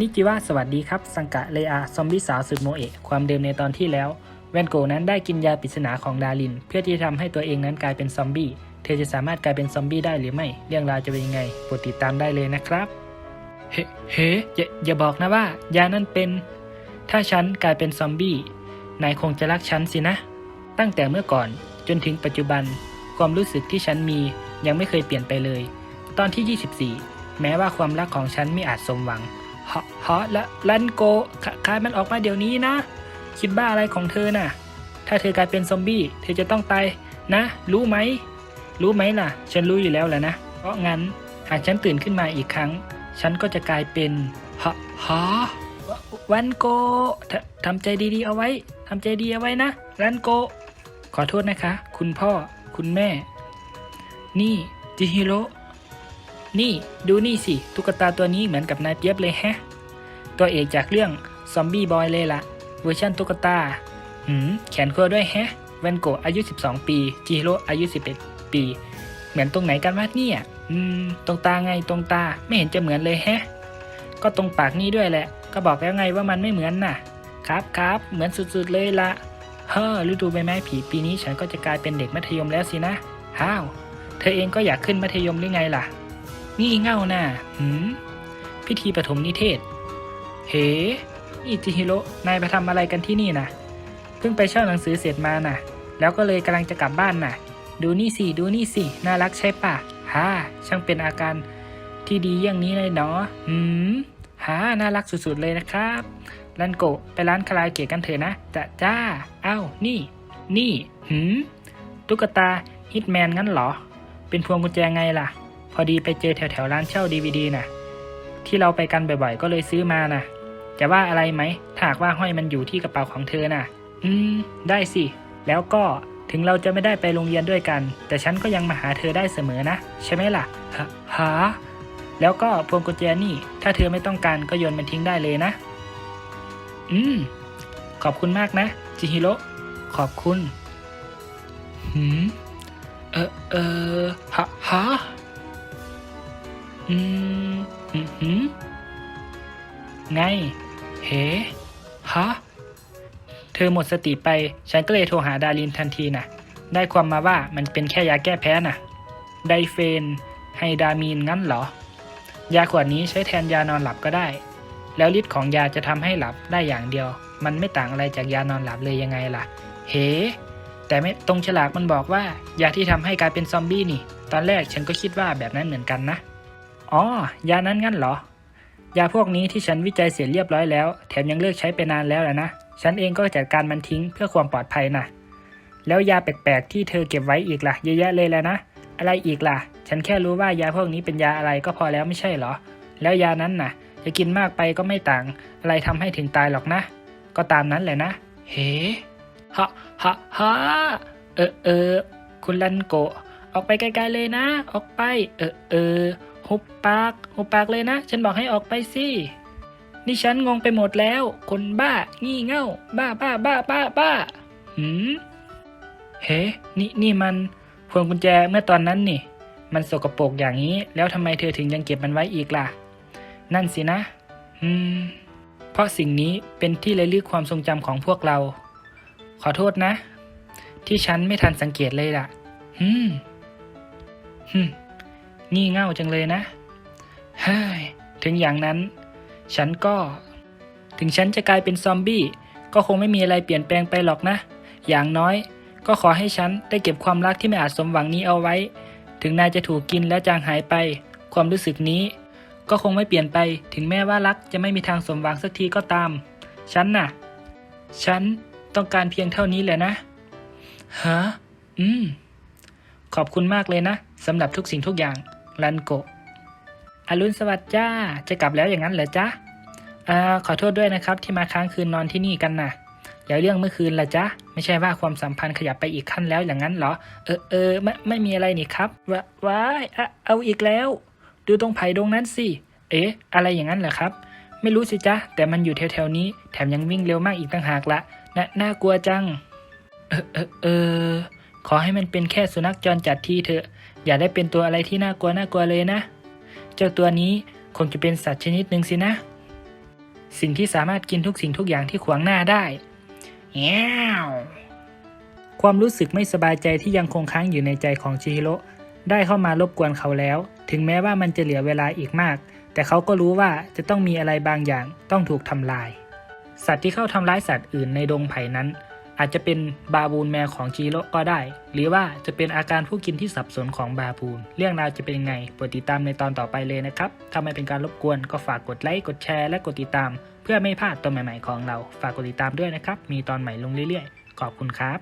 นิจิวะสวัสดีครับ สังกะเลอาซอมบี้สาวสุดโมเอะความเดิมในตอนที่แล้ว แวนโกนั้นได้กินยาปริศนาของดาริน เพื่อที่จะทำให้ตัวเองนั้นกลายเป็นซอมบี้ เธอจะสามารถกลายเป็นซอมบี้ได้หรือไม่ เรื่องราวจะเป็นยังไงโปรดติดตามได้เลยนะครับ เฮ้เฮ้อย่าอย่าบอกนะว่า ยานั้นเป็น ถ้าฉันกลายเป็นซอมบี้นายคงจะรักฉันสินะ ตั้งแต่เมื่อก่อนจนถึงปัจจุบัน ความรู้สึกที่ฉันมียังไม่เคยเปลี่ยนไปเลย ตอนที่ 24 แม้ว่าความรักของฉันไม่อาจสมหวัง ฮะฮะละลันโกขคายมันออกมาเดี๋ยวนี้นะ คิดบ้าอะไรของเธอน่ะ ถ้าเธอกลายเป็นซอมบี้ เธอจะต้องตายนะ รู้ไหม รู้ไหมล่ะ ฉันรู้อยู่แล้วแหละนะ เพราะงั้นหากฉันตื่นขึ้นมาอีกครั้ง ฉันก็จะกลายเป็นฮะฮะวันโกททำใจดีๆเอาไว้ทำใจดีเอาไว้นะรันโก ขอโทษนะคะ คุณพ่อ คุณแม่ นี่จิฮิโร่ นี่ดูนี่สิ ตุ๊กตาตัวนี้เหมือนกับนายเปียบเลยแฮะ ตัวเอกจากเรื่องซอมบี้บอยเลยละเวอร์ชันตุ๊กตา หืม แขนขั้วด้วยแฮะแวนโกะอายุ 12 ปีจิฮิโร่อายุ 11 ปี เหมือนตรงไหนกันวะเนี่ย อืม ตรงตาไงตรงตาไม่เห็นจะเหมือนเลยแฮะ ก็ตรงปากนี่ด้วยแหละ ก็บอกแล้วไงว่ามันไม่เหมือนน่ะ ครับครับเหมือนสุดๆเลยละเฮ้อฤดูใบไม้ผลิปีนี้ฉันก็จะกลายเป็นเด็กมัธยมแล้วสินะ ฮ้าว เธอเองก็อยากขึ้นมัธยมหรือไงล่ะ งี่เง่าน่ะหืมพิธีปฐมนิเทศ เฮ้นี่จิฮิโร่นายไปทำอะไรกันที่นี่นะเพิ่งไปเช่าหนังสือเสร็จมาน่ะ แล้วก็เลยกำลังจะกลับบ้านน่ะ ดูนี่สิ ดูนี่สิ น่ารักใช่ปะฮ่าช่างเป็นอาการที่ดีอย่างนี้เลยเนาะหืมฮ่าน่ารักสุดๆเลยนะครับรันโกะไปร้านคาราโอเกะกันเถอะนะจะจ้า เอ้า นี่ นี่ หืม ตุ๊กตา ฮิตแมนงั้นเหรอ เป็นพวงกุญแจไงล่ะ พอดีไปเจอแถวแถวๆร้านเช่าดีวดีน่ะที่เราไปกันบ่อยๆ ก็เลยซื้อมาน่ะจะว่าอะไรไหมถ้าหากว่าห้อยมันอยู่ที่กระเป๋าของเธอน่ะ อืม ได้สิ แล้วก็ถึงเราจะไม่ได้ไปโรงเรียนด้วยกัน แต่ฉันก็ยังมาหาเธอได้เสมอนะ ใช่ไหมล่ะฮะหาแล้วก็พวงกุญแจนี่ ถ้าเธอไม่ต้องการก็โยนมันทิ้งได้เลยนะ อืม ขอบคุณมากนะ จิฮิโร่ขอบคุณหืมเออเออฮะฮะ อืมอืมหืมไง เฮ้ฮะ เธอหมดสติไป ฉันก็เลยโทรหาดารินทันทีนะได้ความมาว่ามันเป็นแค่ยาแก้แพ้น่ะ ไดเฟน ไฮดามีนงั้นเหรอ ยาขวดนี้ใช้แทนยานอนหลับก็ได้ แล้วฤทธิ์ของยาจะทำให้หลับได้อย่างเดียว มันไม่ต่างอะไรจากยานอนหลับเลยยังไงล่ะ เฮ้แต่ไม่ตรงฉลากมันบอกว่า ยาที่ทำให้กลายเป็นซอมบี้นี่ ตอนแรกฉันก็คิดว่าแบบนั้นเหมือนกันนะ อ๋อ ยานั้นงั้นเหรอ ยาพวกนี้ที่ฉันวิจัยเสร็จเรียบร้อยแล้ว แถมยังเลิกใช้ไปนานแล้วแหละนะ ฉันเองก็จัดการมันทิ้งเพื่อความปลอดภัยนะแล้วยาแปลกๆที่เธอเก็บไว้อีกล่ะเยอะแยะเลยแล้วนะ อะไรอีกล่ะ ฉันแค่รู้ว่ายาพวกนี้เป็นยาอะไรก็พอแล้วไม่ใช่เหรอ แล้วยานั้นน่ะ จะกินมากไปก็ไม่ต่าง อะไรทำให้ถึงตายหรอกนะ ก็ตามนั้นแหละนะ เฮ้ฮะฮะฮะเออเออคุณลันโกออกไปไกลๆเลยนะ ออกไป เออเออ หุบปากหุบปากเลยนะ ฉันบอกให้ออกไปสินี่ฉันงงไปหมดแล้ว คนบ้า งี่เง่า บ้าบ้าบ้าบ้าบ้าหืมเฮ้นี่นี่มันพวงกุญแจเมื่อตอนนั้นนี่ มันสกปรกอย่างนี้ แล้วทำไมเธอถึงยังเก็บมันไว้อีกล่ะ นั่นสินะ อืม เพราะสิ่งนี้เป็นที่ระลึกความทรงจำของพวกเรา ขอโทษนะ ที่ฉันไม่ทันสังเกตเลยล่ะ อืมฮึม งี่เง่าจังเลยนะเฮ้ยถึงอย่างนั้น ฉันก็ ถึงฉันจะกลายเป็นซอมบี้ ก็คงไม่มีอะไรเปลี่ยนแปลงไปหรอกนะ อย่างน้อย ก็ขอให้ฉันได้เก็บความรักที่ไม่อาจสมหวังนี้เอาไว้ ถึงนายจะถูกกินและจางหายไป ความรู้สึกนี้ ก็คงไม่เปลี่ยนไป ถึงแม้ว่ารักจะไม่มีทางสมหวังสักทีก็ตาม ฉันน่ะ ฉันต้องการเพียงเท่านี้แหละนะฮะอืม ขอบคุณมากเลยนะสำหรับทุกสิ่งทุกอย่าง รันโกะอรุณสวัสดิ์จ้า จะกลับแล้วอย่างนั้นเหรอจ๊ะอ่าขอโทษด้วยนะครับที่มาค้างคืนนอนที่นี่กันนะแล้วเรื่องเมื่อคืนล่ะจ๊ะ ไม่ใช่ว่าความสัมพันธ์ขยับไปอีกขั้นแล้วอย่างนั้นเหรอ เออเออไม่ไม่มีอะไรนี่ครับวะว้ายเอาอีกแล้ว ดูตรงไผ่ตรงนั้นสิ เอ๊ะ อะไรอย่างนั้นเหรอครับ ไม่รู้สิจ๊ะ แต่มันอยู่แถวๆนี้ แถมยังวิ่งเร็วมากอีกต่างหากละน่าน่ากลัวจัง เออเออเออขอให้มันเป็นแค่สุนัขจรจัดที่เถอะ อย่าได้เป็นตัวอะไรที่น่ากลัวน่ากลัวเลยนะ เจ้าตัวนี้คงจะเป็นสัตว์ชนิดหนึ่งสินะ สิ่งที่สามารถกินทุกสิ่งทุกอย่างที่ขวางหน้าได้แวความรู้สึกไม่สบายใจที่ยังคงค้างอยู่ในใจของชิฮิโร่ได้เข้ามารบกวนเขาแล้ว ถึงแม้ว่ามันจะเหลือเวลาอีกมาก แต่เขาก็รู้ว่าจะต้องมีอะไรบางอย่างต้องถูกทำลาย สัตว์ที่เข้าทำร้ายสัตว์อื่นในดงไผ่นั้น อาจจะเป็นบาบูนแมวของจีโร่ก็ได้ หรือว่าจะเป็นอาการผู้กินที่สับสนของบาบูน เรื่องราวจะเป็นยังไงโปรดติดตามในตอนต่อไปเลยนะครับ ถ้าไม่เป็นการรบกวนก็ฝากกดไลค์ กดแชร์และกดติดตาม เพื่อไม่พลาดตอนใหม่ๆของเรา ฝากกดติดตามด้วยนะครับ มีตอนใหม่ลงเรื่อยๆ ขอบคุณครับ